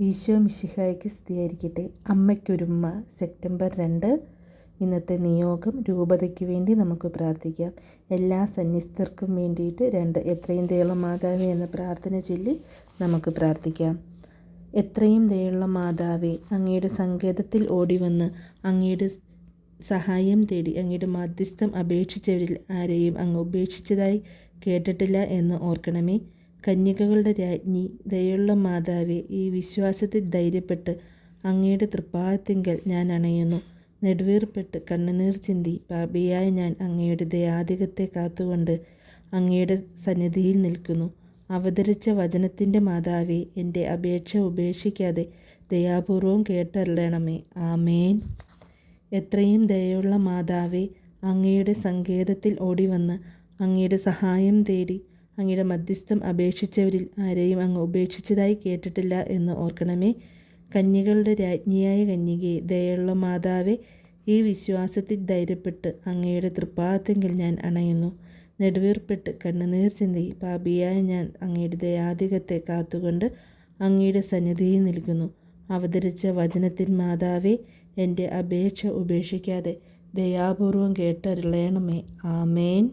ഈശോ മിശിഹായ്ക്ക് സ്തുതിയായിരിക്കട്ടെ. അമ്മയ്ക്കൊരുമ്മ സെപ്റ്റംബർ രണ്ട്. ഇന്നത്തെ നിയോഗം രൂപതയ്ക്ക് വേണ്ടി നമുക്ക് പ്രാർത്ഥിക്കാം. എല്ലാ സന്യസ്തർക്കും വേണ്ടിയിട്ട് രണ്ട് എത്രയും ദയുള്ള മാതാവേ എന്ന പ്രാർത്ഥന ചൊല്ലി നമുക്ക് പ്രാർത്ഥിക്കാം. എത്രയും ദയുള്ള മാതാവേ അങ്ങയുടെ സങ്കേതത്തിൽ ഓടിവന്ന് അങ്ങയുടെ സഹായം തേടി അങ്ങയുടെ മധ്യസ്ഥം അപേക്ഷിച്ചവരിൽ ആരെയും അങ്ങ് ഉപേക്ഷിച്ചതായി കേട്ടിട്ടില്ല എന്ന് ഓർക്കണമേ. കന്യകകളുടെ രാജ്ഞി ദയുള്ള മാതാവെ ഈ വിശ്വാസത്തിൽ ധൈര്യപ്പെട്ട് അങ്ങയുടെ തൃപ്പാദത്തിങ്കൽ ഞാൻ അണയുന്നു. നെടുവീർപ്പെട്ട് കണ്ണുനീർ ചിന്തി പാപിയായ ഞാൻ അങ്ങയുടെ ദയാധികത്തെ കാത്തുകൊണ്ട് അങ്ങയുടെ സന്നിധിയിൽ നിൽക്കുന്നു. അവതരിച്ച വചനത്തിന്റെ മാതാവെ എന്റെ അപേക്ഷ ഉപേക്ഷിക്കാതെ ദയാപൂർവം കേട്ടല്ലണമേ ആമേൻ. എത്രയും ദയയുള്ള മാതാവെ അങ്ങയുടെ സങ്കേതത്തിൽ ഓടിവന്ന് അങ്ങയുടെ സഹായം തേടി അങ്ങയുടെ മധ്യസ്ഥം അപേക്ഷിച്ചവരിൽ ആരെയും അങ്ങ് ഉപേക്ഷിച്ചതായി കേട്ടിട്ടില്ല എന്ന് ഓർക്കണമേ. കന്യകളുടെ രാജ്ഞിയായ കന്യകയെ ദയുള്ള മാതാവെ ഈ വിശ്വാസത്തിൽ ധൈര്യപ്പെട്ട് അങ്ങയുടെ തൃപ്പാദത്തെങ്കിൽ ഞാൻ അണയുന്നു. നെടുവീർപ്പെട്ട് കണ്ണുനീർ ചിന്തി പാപിയായ ഞാൻ അങ്ങയുടെ ദയാധികത്തെ കാത്തുകൊണ്ട് അങ്ങയുടെ സന്നിധിയിൽ നിൽക്കുന്നു. അവതരിച്ച വചനത്തിൻ മാതാവെ എന്റെ അപേക്ഷ ഉപേക്ഷിക്കാതെ ദയാപൂർവം കേട്ടരുളയണമേ ആമേൻ.